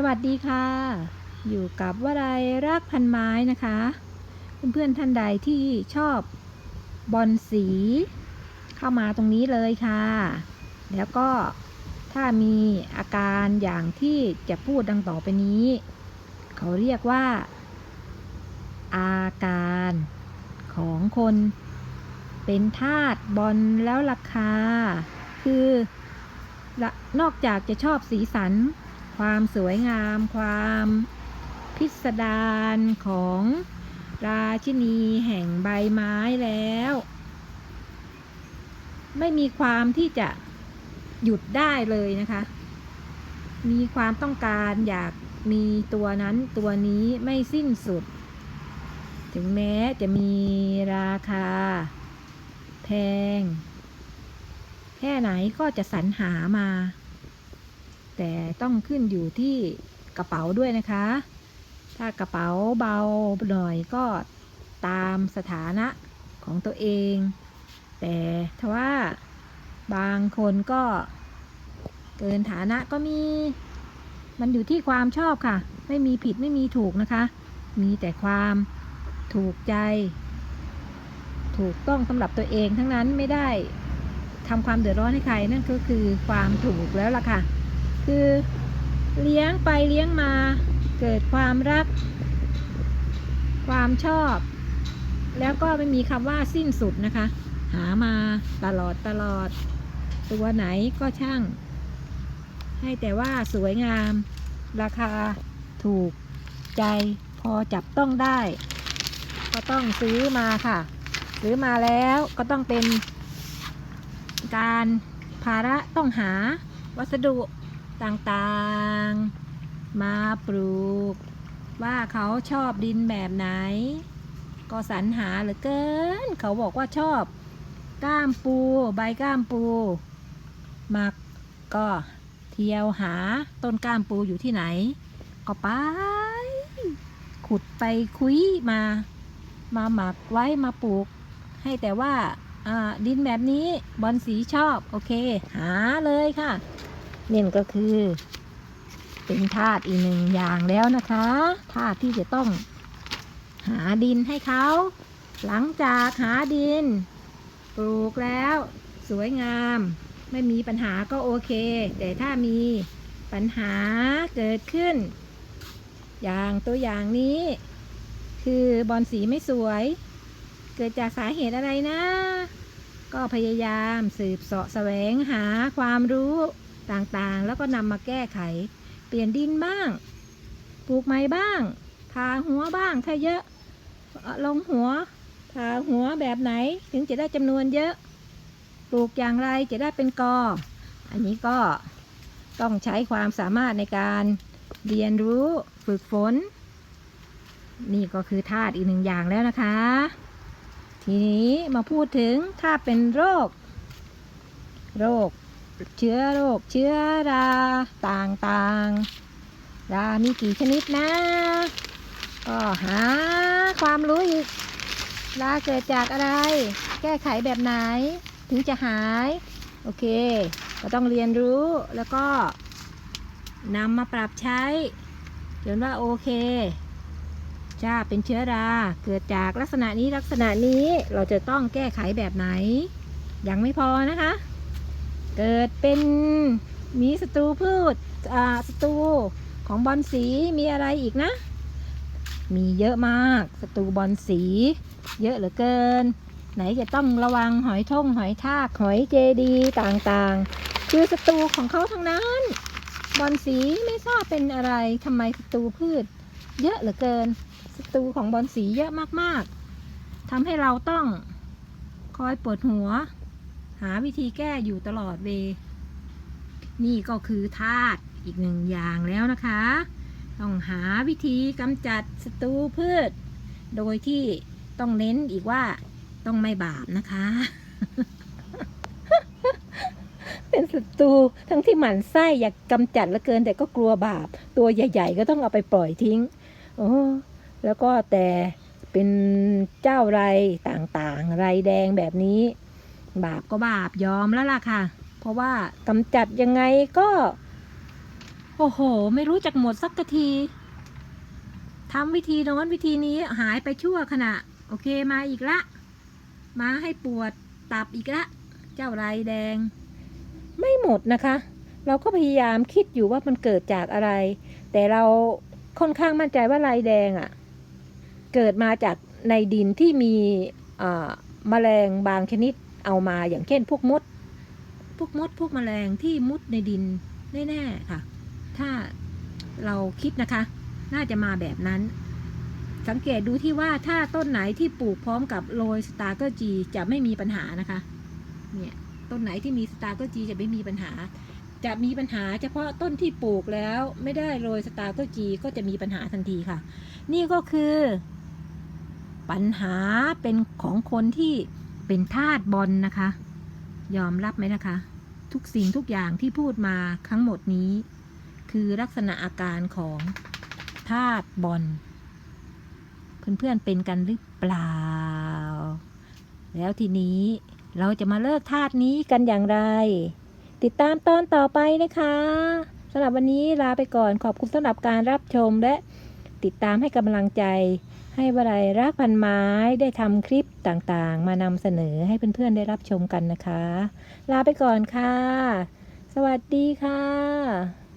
สวัสดีค่ะ อยู่กับวลัยรักพันไม้นะคะ เพื่อนๆท่านใดที่ชอบบอลสี เข้ามาตรงนี้เลยค่ะ แล้วก็ถ้ามีอาการอย่างที่จะพูดดังต่อไปนี้ เขาเรียกว่า อาการของคนเป็นทาสบอลแล้วราคา คือนอกจากจะชอบสีสัน ความสวยงาม ความพิสดารของราชินีแห่งใบไม้แล้ว ไม่มีความที่จะหยุดได้เลยนะคะ มีความต้องการอยากมีตัวนั้นตัวนี้ไม่สิ้นสุด ถึงแม้จะมีราคา แพง แค่ไหนก็จะสรรหามา แต่ต้องขึ้นอยู่ที่กระเป๋าด้วยนะคะ ถ้ากระเป๋าเบาหน่อยก็ตามสถานะของตัวเอง แต่ถ้าว่าบางคนก็เกินฐานะก็มี มันอยู่ที่ความชอบค่ะ ไม่มีผิดไม่มีถูกนะคะ มีแต่ความถูกใจ ถูกต้องสำหรับตัวเองทั้งนั้นไม่ได้ทำความเดือดร้อนให้ใครนั่นก็คือความถูกแล้วล่ะค่ะ คือเลี้ยงไปเลี้ยงมาเกิดความรัก ความชอบ แล้วก็ไม่มีคำว่าสิ้นสุดนะคะ หามาตลอดตลอด ตัวไหนก็ช่าง ให้แต่ว่าสวยงาม ราคาถูกใจพอจับต้องได้ ก็ต้องซื้อมาค่ะ ซื้อมาแล้วก็ต้องเป็นการภาระต้องหาวัสดุ ต่างๆ มาปลูก ว่าเขาชอบดินแบบไหน ก็สรรหาเหลือเกิน เขาบอกว่าชอบก้ามปูใบก้ามปูมักก็เที่ยวหาต้นก้ามปูอยู่ที่ไหน ก็ไป ขุดไปคุยมา มาหมักไว้มาปลูก ให้แต่ว่าดินแบบนี้บอลสีชอบ โอเค หาเลยค่ะ นี่ก็คือเป็นธาตุอีกหนึ่งอย่างแล้วนะคะธาตุที่จะต้องหาดินให้เขา หลังจากหาดิน ปลูกแล้ว สวยงาม ไม่มีปัญหาก็โอเค แต่ถ้ามีปัญหาเกิดขึ้น อย่างตัวอย่างนี้ คือบอลสีไม่สวย เกิดจากสาเหตุอะไรนะ ก็พยายามสืบเสาะแสวงหาความรู้ ต่างๆ แล้วก็นำมาแก้ไข เปลี่ยนดินบ้าง ปลูกใหม่บ้างทาหัวบ้างถ้าเยอะลงหัวทาหัวแบบไหนถึงจะได้จำนวนเยอะ ปลูกอย่างไรจะได้เป็นกอ อันนี้ก็ต้องใช้ความสามารถในการเรียนรู้ฝึกฝน นี่ก็คือธาตุอีกหนึ่งอย่างแล้วนะคะ ทีนี้มาพูดถึงถ้าเป็นโรค โรค เชื้อโรคเชื้อราต่างๆ รามีกี่ชนิดนะ ก็หาความรู้อีก ราเกิดจากอะไร แก้ไขแบบไหน ถึงจะหาย โอเค ก็ต้องเรียนรู้แล้วก็นำมาปรับใช้จนว่าโอเคจ้าเป็นเชื้อรา เกิดจากลักษณะนี้ลักษณะนี้เราจะต้องแก้ไขแบบไหน ยังไม่พอนะคะ เกิดเป็นมีศัตรูพืชอ่าศัตรูของบอลสีมีอะไรอีกนะ มีเยอะมากศัตรูบอลสี เยอะเหลือเกิน ไหนจะต้องระวังหอยท่งหอยทากหอยเจดีต่างๆ คือศัตรูของเขาทั้งนั้น บอลสีไม่ทราบเป็นอะไรทำไมศัตรูพืช เยอะเหลือเกินศัตรูของบอลสีเยอะมากๆทำให้เราต้องคอยปวดหัว หาวิธีแก้อยู่ตลอดเว นี่ก็คือธาตุอีกหนึ่งอย่างแล้วนะคะ ต้องหาวิธีกำจัดศัตรูพืช โดยที่ต้องเน้นอีกว่าต้องไม่บาปนะคะ เป็นศัตรูทั้งที่หมั่นไส้อยากกำจัดลือเกิน แต่ก็กลัวบาป ตัวใหญ่ ๆ ก็ต้องเอาไปปล่อยทิ้งโอ้แล้วก็แต่เป็นเจ้าไรต่างๆ ไรแดงแบบนี้ บาปก็บาปยอมแล้วล่ะค่ะ เพราะว่ากำจัดยังไงก็ โอ้โห ไม่รู้จักหมดสักทีทำวิธีโน้นวิธีนี้หายไปชั่วขณะ โอเคมาอีกละ มาให้ปวดตับอีกละ เจ้าไรแดง ไม่หมดนะคะ เราก็พยายามคิดอยู่ว่ามันเกิดจากอะไร แต่เราค่อนข้างมั่นใจว่าลายแดงอะ่ะ เกิดมาจากในดินที่มีแมลงบางชนิด เอามาอย่างเช่นพวกมด พวกมดพวกแมลงที่มุดในดินแน่ๆค่ะ ถ้าเราคิดนะคะ น่าจะมาแบบนั้น สังเกตดูที่ว่าถ้าต้นไหนที่ปลูกพร้อมกับโรยสตาร์เกอร์จีจะไม่มีปัญหานะคะ เนี่ยต้นไหนที่มีสตาร์เกอร์จีจะไม่มีปัญหา จะมีปัญหาเฉพาะต้นที่ปลูกแล้วไม่ได้โรยสตาร์เกอร์จีก็จะมีปัญหาทันทีค่ะ นี่ก็คือ ปัญหาเป็นของคนที่ เป็นทาสบอลนะคะ ยอมรับไหมนะคะ ทุกสิ่งทุกอย่างที่พูดมาทั้งหมดนี้ คือลักษณะอาการของธาตุบอลเพื่อนๆเป็นกันหรือเปล่า แล้วทีนี้เราจะมาเลิกธาตุนี้กันอย่างไร ติดตามตอนต่อไปนะคะสำหรับวันนี้ลาไปก่อนขอบคุณสำหรับการรับชมและติดตามให้กำลังใจ ให้บรายรักพันไม้ได้ทำคลิปต่างๆ มานำเสนอให้เพื่อนๆได้รับชมกันนะคะ ลาไปก่อนค่ะ สวัสดีค่ะ